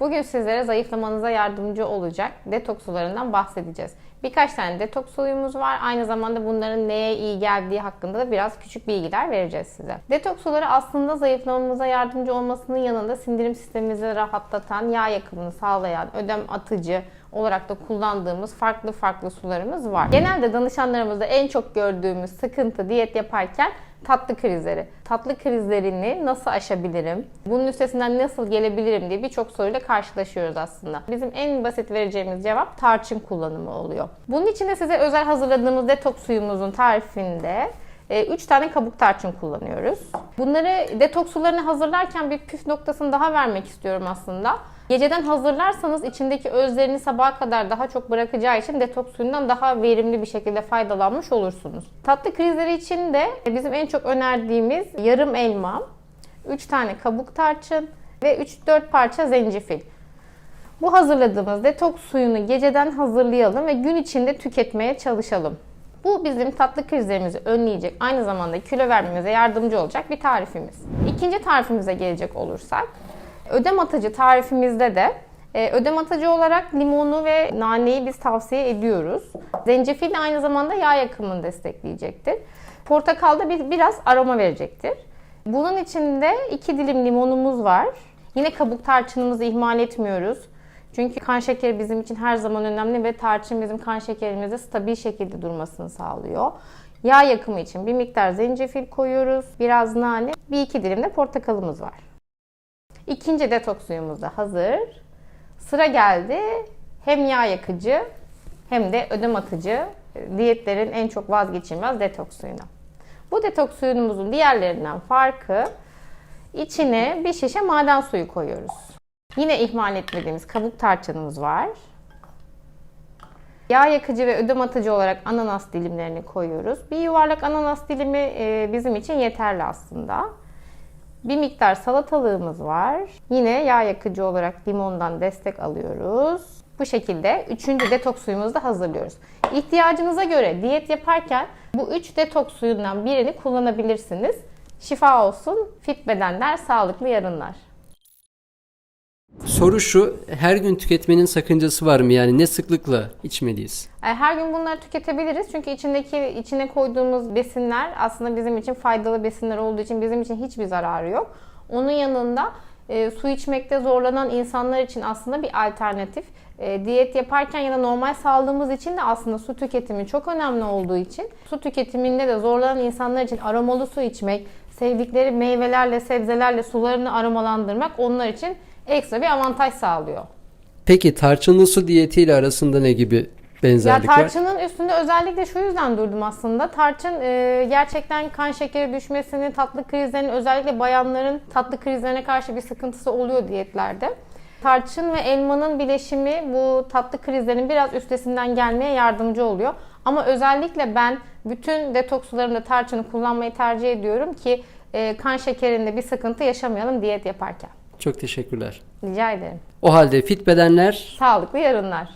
Bugün sizlere zayıflamanıza yardımcı olacak detoks sularından bahsedeceğiz. Birkaç tane detoks suyumuz var. Aynı zamanda bunların neye iyi geldiği hakkında da biraz küçük bilgiler vereceğiz size. Detoks suları aslında zayıflamamıza yardımcı olmasının yanında sindirim sistemimizi rahatlatan, yağ yakımını sağlayan, ödem atıcı olarak da kullandığımız farklı farklı sularımız var. Genelde danışanlarımızda en çok gördüğümüz sıkıntı diyet yaparken tatlı krizleri. Tatlı krizlerini nasıl aşabilirim? Bunun üstesinden nasıl gelebilirim diye birçok soruyla karşılaşıyoruz aslında. Bizim en basit vereceğimiz cevap tarçın kullanımı oluyor. Bunun için de size özel hazırladığımız detoks suyumuzun tarifinde 3 tane kabuk tarçın kullanıyoruz. Bunları detoks sularını hazırlarken bir püf noktasını daha vermek istiyorum aslında. Geceden hazırlarsanız içindeki özlerini sabaha kadar daha çok bırakacağı için detoks suyundan daha verimli bir şekilde faydalanmış olursunuz. Tatlı krizleri için de bizim en çok önerdiğimiz yarım elma, 3 tane kabuk tarçın ve 3-4 parça zencefil. Bu hazırladığımız detoks suyunu geceden hazırlayalım ve gün içinde tüketmeye çalışalım. Bu bizim tatlı krizlerimizi önleyecek, aynı zamanda kilo vermemize yardımcı olacak bir tarifimiz. İkinci tarifimize gelecek olursak, ödem atıcı tarifimizde de e, ödem atıcı olarak limonu ve naneyi biz tavsiye ediyoruz. Zencefil de aynı zamanda yağ yakımını destekleyecektir. Portakal da bir, biraz aroma verecektir. Bunun içinde iki dilim limonumuz var. Yine kabuk tarçınımızı ihmal etmiyoruz. Çünkü kan şekeri bizim için her zaman önemli ve tarçın bizim kan şekerimizde stabil şekilde durmasını sağlıyor. Yağ yakımı için bir miktar zencefil koyuyoruz. Biraz nane, bir iki dilim de portakalımız var. İkinci detoks suyumuz da hazır. Sıra geldi hem yağ yakıcı hem de ödem atıcı diyetlerin en çok vazgeçilmez detoks suyuna. Bu detoks suyumuzun diğerlerinden farkı içine bir şişe maden suyu koyuyoruz. Yine ihmal etmediğimiz kabuk tarçınımız var. Yağ yakıcı ve ödem atıcı olarak ananas dilimlerini koyuyoruz. Bir yuvarlak ananas dilimi bizim için yeterli aslında. Bir miktar salatalığımız var. Yine yağ yakıcı olarak limondan destek alıyoruz. Bu şekilde üçüncü detoks suyumuzu da hazırlıyoruz. İhtiyacınıza göre diyet yaparken bu üç detoks suyundan birini kullanabilirsiniz. Şifa olsun, fit bedenler, sağlıklı yarınlar. Soru şu, her gün tüketmenin sakıncası var mı? Yani ne sıklıkla içmeliyiz? Her gün bunları tüketebiliriz çünkü içindeki içine koyduğumuz besinler aslında bizim için faydalı besinler olduğu için bizim için hiçbir zararı yok. Onun yanında e, su içmekte zorlanan insanlar için aslında bir alternatif. E, diyet yaparken ya da normal sağlığımız için de aslında su tüketimi çok önemli olduğu için su tüketiminde de zorlanan insanlar için aromalı su içmek, sevdikleri meyvelerle, sebzelerle sularını aromalandırmak onlar için ekstra bir avantaj sağlıyor. Peki tarçınlı su diyetiyle arasında ne gibi Ya benzerlik var? tarçının üstünde özellikle şu yüzden durdum aslında. Tarçın e, gerçekten kan şekeri düşmesini, tatlı krizlerini özellikle bayanların tatlı krizlerine karşı bir sıkıntısı oluyor diyetlerde. Tarçın ve elmanın bileşimi bu tatlı krizlerin biraz üstesinden gelmeye yardımcı oluyor. Ama özellikle ben bütün detoks sularında tarçını kullanmayı tercih ediyorum ki e, kan şekerinde bir sıkıntı yaşamayalım diyet yaparken. Çok teşekkürler. Rica ederim. O halde fit bedenler Sağlıklı yarınlar.